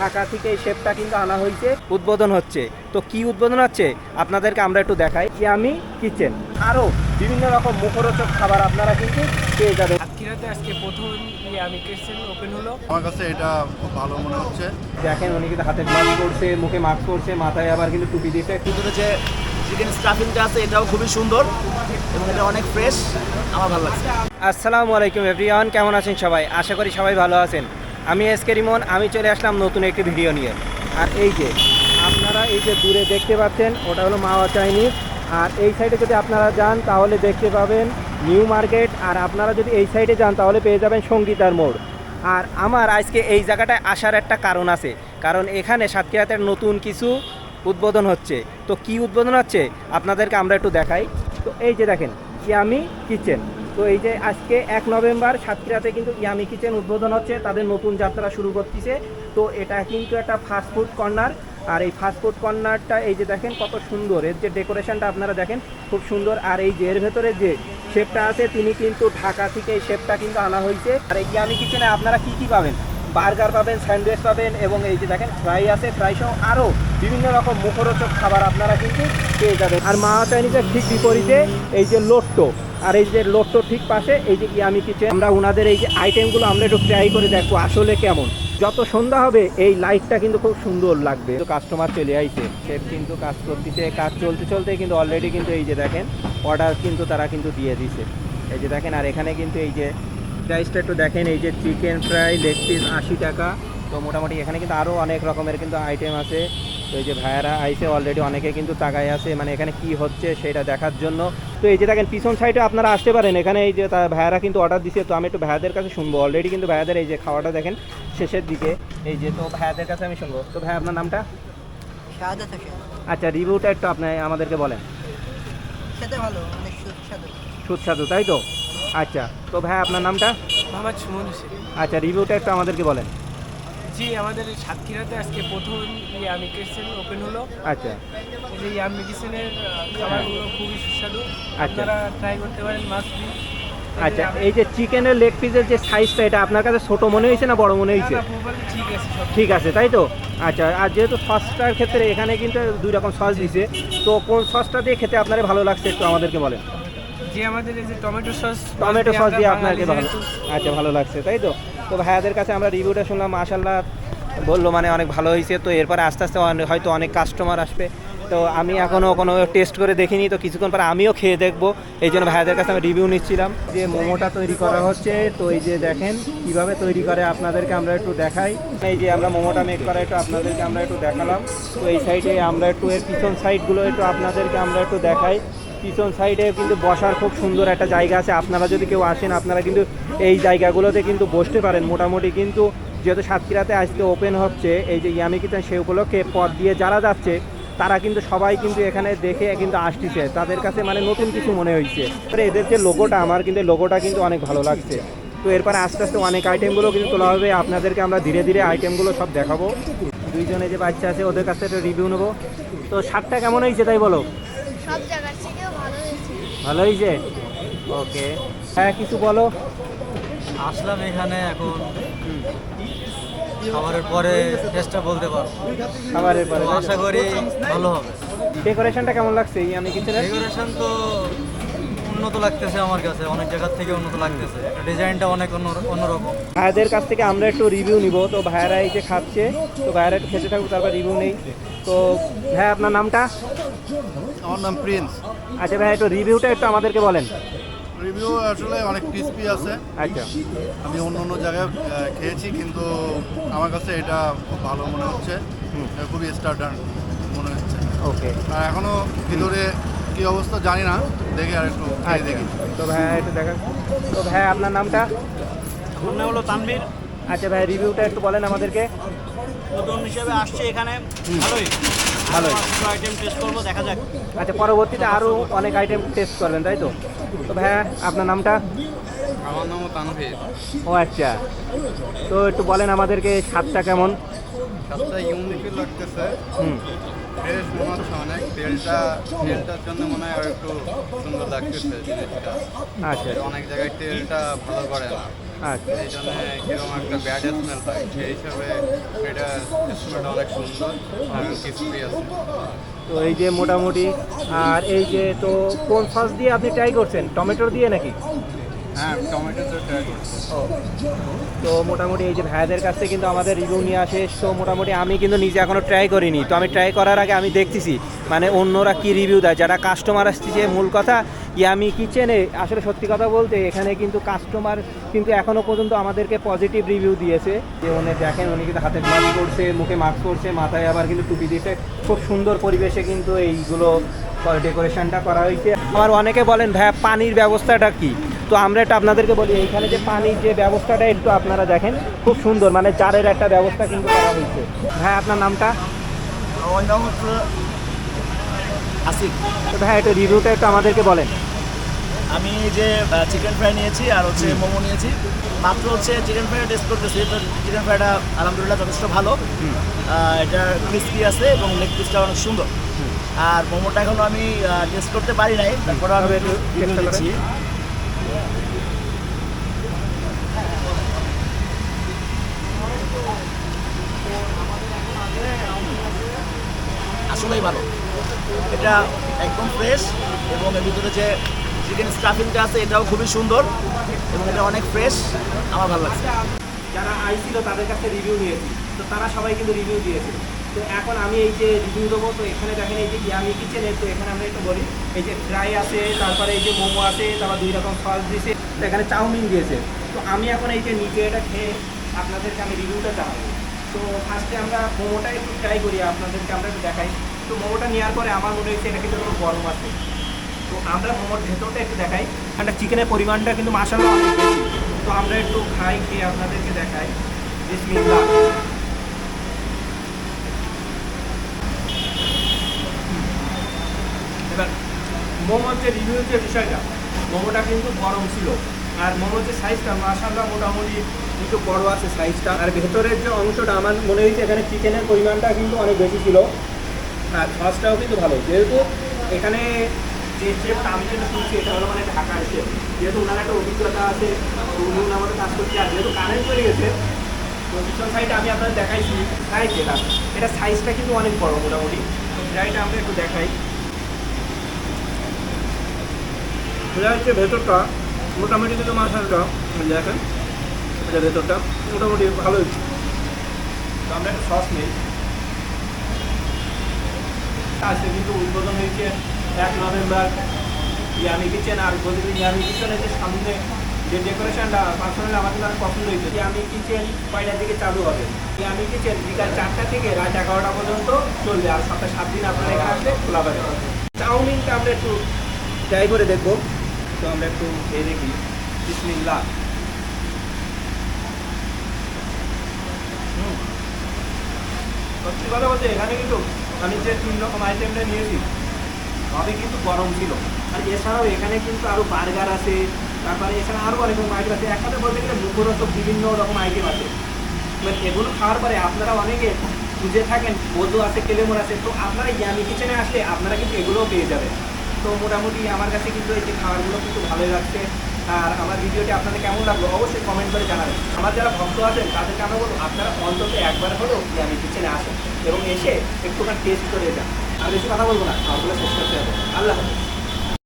ঢাকা থেকে এই শেপটা কিন্তু আনা হয়েছে উদ্বোধন হচ্ছে। তো কি উদ্বোধন হচ্ছে? আপনাদেরকে আমরা একটু দেখাই। যে আমি কিচেন। আরও বিভিন্ন রকম মুখরোচক খাবার আপনারা কিন্তু পেয়ে যাবেন। সাতক্ষীরাতে আজকে প্রথম আমি কিচেন ওপেন হলো। আমার কাছে এটা খুব ভালো মনে হচ্ছে। দেখেন উনি কিন্তু হাতে করছে মুখে মাস্ক করছে মাথায় আবার কিন্তু টুপি দিয়েছে। ভিতরে যে চিকেন স্টাফিংটা আছে এটাও খুবই সুন্দর এবং এটা অনেক ফ্রেশ আমার ভালো লাগছে। আসসালামু আলাইকুম এভরিওয়ান কেমন আছেন সবাই? আশা করি সবাই ভালো আছেন। আমি এস কে রিমন, আমি চলে আসলাম নতুন একটি ভিডিও নিয়ে। আর এই যে, আপনারা এই যে দূরে দেখতে পাচ্ছেন, ওটা হলো মাওয়া চাইনিজ। আর এই সাইডে যদি আপনারা যান, তাহলে দেখতে পাবেন নিউ মার্কেট। আর আপনারা যদি এই সাইডে যান, তাহলে পেয়ে যাবেন সঙ্গীতার মোড়। আর আমার আজকে এই জায়গাটায় আসার একটা কারণ আছে। কারণ এখানে সাতক্ষীরাতে নতুন কিছু উদ্বোধন হচ্ছে। তো কি উদ্বোধন হচ্ছে? আপনাদেরকে আমরা একটু দেখাই। তো এই যে দেখেন কি আমি কিচেন। তো এই যে আজকে এক নভেম্বর সাতক্ষীরাতে কিন্তু ইয়ামি কিচেন উদ্বোধন হচ্ছে, তাদের নতুন যাত্রা শুরু করতেছে। তো এটা কিন্তু একটা ফাস্টফুড কর্নার আর এই ফাস্টফুড কর্নারটা এই যে দেখেন কত সুন্দর, এর যে ডেকোরেশনটা আপনারা দেখেন, খুব সুন্দর। আর এই যে এর ভেতরে যে শেপটা আছে, তিনি কিন্তু ঢাকা থেকে এই শেপটা কিন্তু আনা হয়েছে। আর এই ইয়ামি কিচেনে আপনারা কি কি পাবেন? বার্গার পাবেন, স্যান্ডউইচ পাবেন এবং এই যে দেখেন ফ্রাই আছে, ফ্রাই সহ আরও বিভিন্ন রকম মুখরোচক খাবার আপনারা কিন্তু পেয়ে যাবেন। আর মা চাইনিজের ঠিক বিপরীতে এই যে লোট্টো, আর এই যে লোট্টোর ঠিক পাশে এই যে ইয়ামি কিচেন, আমরা ওনাদের এই যে আইটেমগুলো আমরা একটু ট্রাই করে দেখব আসলে কেমন। যত সন্ধ্যা হবে, এই লাইটটা কিন্তু খুব সুন্দর লাগবে। তো কাস্টমার চলে আইছে শেফ কিন্তু কাজ করতেছে, কাজ চলতে চলতে কিন্তু অলরেডি কিন্তু এই যে দেখেন অর্ডার কিন্তু তারা কিন্তু দিয়ে দিছে। এই যে দেখেন, আর এখানে কিন্তু এই যে প্রাইসটা একটু দেখেন এই যে চিকেন ফ্রাই লেগ পিস আশি টাকা। তো মোটামুটি এখানে কিন্তু আরও অনেক রকমের কিন্তু আইটেম আছে। তো এই যে ভাইয়ারা আইসে অলরেডি অনেকে কিন্তু তাকায় আছে মানে এখানে কি হচ্ছে সেটা দেখার জন্য। তো এই যে দেখেন পিছন সাইডে আপনারা আসতে পারেন। এখানে এই যে ভাইয়ারা কিন্তু অর্ডার দিছে তো আমি একটু ভাইয়াদের কাছে শুনব। অলরেডি কিন্তু ভাইয়াদের এই যে খাওয়াটা দেখেন শেষের দিকে। এই যে তো ভাইয়াদের কাছে আমি শুনব। তো ভাই আপনার নামটা? আচ্ছা রিভিউটা একটু আপনি আমাদেরকে বলেন। খেতে ভালো সুস্বাদু। সুস্বাদু তাই তো? আচ্ছা তো ভাই আপনার নামটা? মোহাম্মদ সুমন হোসেন। আচ্ছা রিভিউটা একটু আমাদেরকে বলেন। জি আমাদের সাতক্ষীরাতে আজকে প্রথম আমি কিচেন ওপেন হলো। আচ্ছা। এই যে ইয়ামি কিচেনের খাবারগুলো খুবই সুস্বাদু। আচ্ছা। আপনারা ট্রাই করতে পারেন মাস্ট আচ্ছা এই যে চিকেনের লেগ পিসের যে সাইজটা এটা আপনার কাছে ছোট মনে হয়েছে না বড় মনে হয়েছে? ঠিক আছে ঠিক আছে তাই তো? আচ্ছা আর যেহেতু সসটার ক্ষেত্রে এখানে কিন্তু দুই রকম সস দিছে তো কোন সসটা দিয়ে খেতে আপনার ভালো লাগছে একটু আমাদেরকে বলেন? যে আমাদের এই যে টমেটো সস টমেটো সস দিয়ে আপনাকে ভালো আচ্ছা ভালো লাগছে তাই তো? তো ভাইয়াদের কাছে আমরা রিভিউটা শুনলাম মাশাল্লাহ বলল মানে অনেক ভালো হয়েছে তো এরপরে আস্তে আস্তে হয়তো অনেক কাস্টমার আসবে। তো আমি এখনও কোনো টেস্ট করে দেখিনি তো কিছুক্ষণ পরে আমিও খেয়ে দেখব। এই জন্য ভাইয়াদের কাছে আমি রিভিউ নিচ্ছিলাম। যে মোমোটা তৈরি করা হচ্ছে তো এই যে দেখেন কীভাবে তৈরি করে আপনাদেরকে আমরা একটু দেখাই। এই যে আমরা মোমোটা মেক করা একটু আপনাদেরকে আমরা একটু দেখালাম। তো এই সাইডে আমরা একটু এর পিছন সাইডগুলো একটু আপনাদেরকে আমরা একটু দেখাই। পিছন সাইডে কিন্তু বসার খুব সুন্দর একটা জায়গা আছে। আপনারা যদি কেউ আসেন, আপনারা কিন্তু এই জায়গাগুলোতে কিন্তু বসতে পারেন। মোটামুটি কিন্তু যেহেতু সাতক্ষীরাতে আজকে ওপেন হচ্ছে, এই যে ইয়ামি কিচেন সে উপলক্ষে পথ দিয়ে যারা যাচ্ছে, তারা কিন্তু সবাই কিন্তু এখানে দেখে কিন্তু আসতেছে। তাদের কাছে মানে নতুন কিছু মনে হয়েছে এদের যে লোগোটা আমার কিন্তু লোগোটা কিন্তু অনেক ভালো লাগছে। তো এরপরে আস্তে আস্তে অনেক আইটেমগুলো কিন্তু তোলা হবে। আপনাদেরকে আমরা ধীরে ধীরে আইটেমগুলো সব দেখাবো। দুইজনে যে বাচ্চা আছে, ওদের কাছে একটা রিভিউ নেব। তো শার্টটা কেমন হয়েছে তাই বলো? সব থেকেও ভালো হয়েছে? ভালো ওকে হ্যাঁ কিছু বলো। আসলাম এখানে এখন। খাবারের পরে টেস্টটা বলতে পারব। খাবারের পরে। আশা করি ভালো হবে। ডেকোরেশনটা কেমন লাগছে আমি কিচেনের ডেকোরেশন তো উন্নত লাগতেছে আমার কাছে। অনেক জায়গার থেকে উন্নত লাগতেছে। ডিজাইনটা অনেক অন্য অন্যরকম। ভাইয়াদের কাছ থেকে আমরা একটু রিভিউ নিব। তো ভাইয়ারা এই যে খাচ্ছে তো ভাইয়ারা একটু খেতে থাকুক তারপর রিভিউ নেই। তো ভাই আপনার নামটা? আমার নাম প্রিন্স। আচ্ছা ভাই একটু রিভিউটা একটু আমাদেরকে বলেন। রিভিউ আসলে অনেক ক্রিস্পি আছে। আচ্ছা। আমি অন্য অন্য জায়গায় খেয়েছি কিন্তু আমার কাছে এটা খুব ভালো মনে হচ্ছে। খুবই স্টার্টার মনে হচ্ছে। ওকে। আর এখনও ভিতরে কি অবস্থা জানি না। দেখে আর একটু খেয়ে আচ্ছা। দেখি। তো ভাই একটু দেখা। তো ভাই আপনার নামটা? আমার নাম হলো তানভীর। আচ্ছা ভাই রিভিউটা একটু বলেন আমাদেরকে। নতুন হিসেবে আসছে এখানে। ভালোই। ভালোই। আইটেম টেস্ট করব দেখা যাক। আচ্ছা পরবর্তীতে আরও অনেক আইটেম টেস্ট করবেন তাই তো? তো ভাইয়া আপনার নামটা? আমার নামও তানভীর। ও আচ্ছা। তো একটু বলেন আমাদেরকে স্বাদটা কেমন? স্বাদটা ইউনিকই লাগতেছে। হুম। ফ্রেশ মনে হচ্ছে অনেক তেলটা তেলটার জন্য মনে হয় আর একটু সুন্দর লাগতেছে জিনিসটা। আচ্ছা। অনেক জায়গায় তেলটা ভালো করে না। আচ্ছা। এই জন্য কীরকম একটা ব্যাড স্মেল হয়। সেই হিসাবে এটা স্মেলটা অনেক সুন্দর এবং ক্রিস্পি আছে। তো এই যে মোটামুটি আর এই যে তো কোন সস দিয়ে আপনি ট্রাই করছেন টমেটো দিয়ে নাকি? হ্যাঁ তো মোটামুটি এই যে ভাইয়াদের কাছ কিন্তু আমাদের রিভিউ নিয়ে আসে, তো মোটামুটি আমি কিন্তু নিজে এখনও ট্রাই করিনি। তো আমি ট্রাই করার আগে আমি দেখতেছি মানে অন্যরা কি রিভিউ দেয়, যারা কাস্টমার আসছে মূল কথা, ইয়ামি কিচেনে, আসলে সত্যি কথা বলতে এখানে কিন্তু কাস্টমার কিন্তু এখনও পর্যন্ত আমাদেরকে পজিটিভ রিভিউ দিয়েছে। যে উনি দেখেন, উনি কিন্তু হাতে গ্লাস করছে মুখে মাস্ক করছে মাথায় আবার কিন্তু টুপি দিয়েছে। খুব সুন্দর পরিবেশে কিন্তু এইগুলো ডেকোরেশনটা করা হয়েছে। আমার অনেকে বলেন, ভাইয়া, পানির ব্যবস্থাটা কি? তো আমরা একটু আপনাদেরকে বলি এইখানে যে পানির যে ব্যবস্থাটা একটু আপনারা দেখেন খুব সুন্দর মানে চারের একটা ব্যবস্থা কিন্তু করা হয়েছে। ভাই আপনার নামটা? আমার নাম হচ্ছে আসিফ। তো ভাই একটু রিভিউটা একটু আমাদেরকে বলেন। আমি যে চিকেন ফ্রাই নিয়েছি আর হচ্ছে মোমো নিয়েছি। মাত্র হচ্ছে চিকেন ফ্রাই টেস্ট করতেছি তো চিকেন ফ্রাইটা আলহামদুলিল্লাহ যথেষ্ট ভালো। এটা ক্রিস্পি আছে এবং লেগ পিসটা অনেক সুন্দর। আর মোমোটা এখনও আমি টেস্ট করতে পারি নাই তারপরে আমি আসলেই ভালো। এটা একদম ফ্রেশ এবং এর ভিতরে যে চিকেন স্টাফিংটা আছে, এটাও খুবই সুন্দর এবং এটা অনেক ফ্রেশ আমার ভালো লাগছে। যারা আইছিল তাদের কাছে রিভিউ নিয়েছি। তো তারা সবাই কিন্তু রিভিউ দিয়েছে। তো এখন আমি এই যে রিভিউ দেবো, তো এখানে দেখেন এই যে ইয়ামি কিচেনে তো এখানে আমরা একটু বলি, এই যে ফ্রাই আছে, তারপরে এই যে মোমো আছে, তারপর দুই রকম সস দিয়েছে এখানে চাউমিন দিয়েছে। তো আমি এখন এই যে নিচে এটা খেয়ে আপনাদেরকে আমি রিভিউটা জানাব। তো ফার্স্টে আমরা মোমোটা একটু ট্রাই করি, আপনাদেরকে আমরা একটু দেখাই। তো মোমোটা নেওয়ার পরে আমার মনে হয়েছে এটা কিন্তু কোনো গরম আছে। তো আমরা মোমোর ভেতরটা একটু দেখাই। একটা চিকেনের পরিমাণটা কিন্তু মাসাল্লাহ অনেক বেশি তো আমরা একটু খাই খেয়ে আপনাদেরকে দেখাই বিসমিল্লাহ এবার মোমোর যে রিভিউ যে বিষয়টা। মোমোটা কিন্তু গরম ছিল। আর মোমোর যে সাইজটা মাসাল্লাহ মোটামুটি একটু বড় আছে সাইজটা। আর ভেতরের যে অংশটা, আমার মনে হয়েছে এখানে চিকেনের পরিমাণটা কিন্তু অনেক বেশি ছিল। আর সসটাও কিন্তু ভালো। যেহেতু এখানে যে শেফটা আমি যেটা শুনছি এটা হলো মানে ঢাকার শেফ যেহেতু ওনার একটা অভিজ্ঞতা আছে, উনি মতো কাজ করছে। আর যেহেতু কারেন্ট হয়ে গেছে পিছন সাইডে আমি আপনাদের দেখাইছি। ফ্রাই যেটা এটা সাইজটা কিন্তু অনেক বড় মোটামুটি। ফ্রাইটা আমরা একটু দেখাই। বোঝা হচ্ছে ভেতরটা, মোটামুটি কিন্তু মাথাটা দেখেন এটা ভেতরটা, মোটামুটি ভালোই। তো আমরা একটা সস নেই। আছে কিন্তু উদ্বোধন হয়েছে এক নভেম্বর, ইয়ামি কিচেন আর বলতে ইয়ামি কিচেনের যে সামনে যে ডেকোরেশনটা পার্সোনালি আমার কিন্তু অনেক পছন্দ হয়েছে। ইয়ামি কিচেন কয়টার দিকে চালু হবে? ইয়ামি কিচেন বিকাল চারটা থেকে রাত এগারোটা পর্যন্ত চলবে আর সপ্তাহে সাত দিন আপনারা এখানে আসলে খোলা পাবে চাউমিনটা আমরা একটু ট্রাই করে দেখব। তো আমরা একটু খেয়ে দেখি। বিসমিল্লাহ। হুম। সত্যি কথা বলতে এখানে কিন্তু আমি যে তিন রকম আইটেমটা নিয়েছি। সবই কিন্তু গরম ছিল। আর এছাড়াও এখানে কিন্তু আরও বার্গার আছে, তারপরে এছাড়া আরও অনেক রকম আইটেম আছে। একসাথে বলতে গেলে মুখরোচক বিভিন্ন রকম আইটেম আছে। এবার এগুলো খাওয়ার পরে আপনারা অনেকে খুঁজে থাকেন বোধু আছে, কেলেমোর আছে, তো আপনারা ইয়ামি কিচেনে আসলে আপনারা কিন্তু এগুলোও পেয়ে যাবেন। তো মোটামুটি আমার কাছে কিন্তু এই যে খাবারগুলো কিন্তু ভালোই লাগছে। আর আমার ভিডিওটি আপনাদের কেমন লাগল অবশ্যই কমেন্ট করে জানাবেন। আমার যারা ভক্ত আছেন, তাদেরকে আমরা বলব, আপনারা অন্তত একবার হলেও আমি কিচেনে আসেন এবং এসে একটুখানি টেস্ট করে যান। আর বেশি কথা বলব না খাবারগুলো শেষ করতে হবে। আল্লাহ হাফেজ।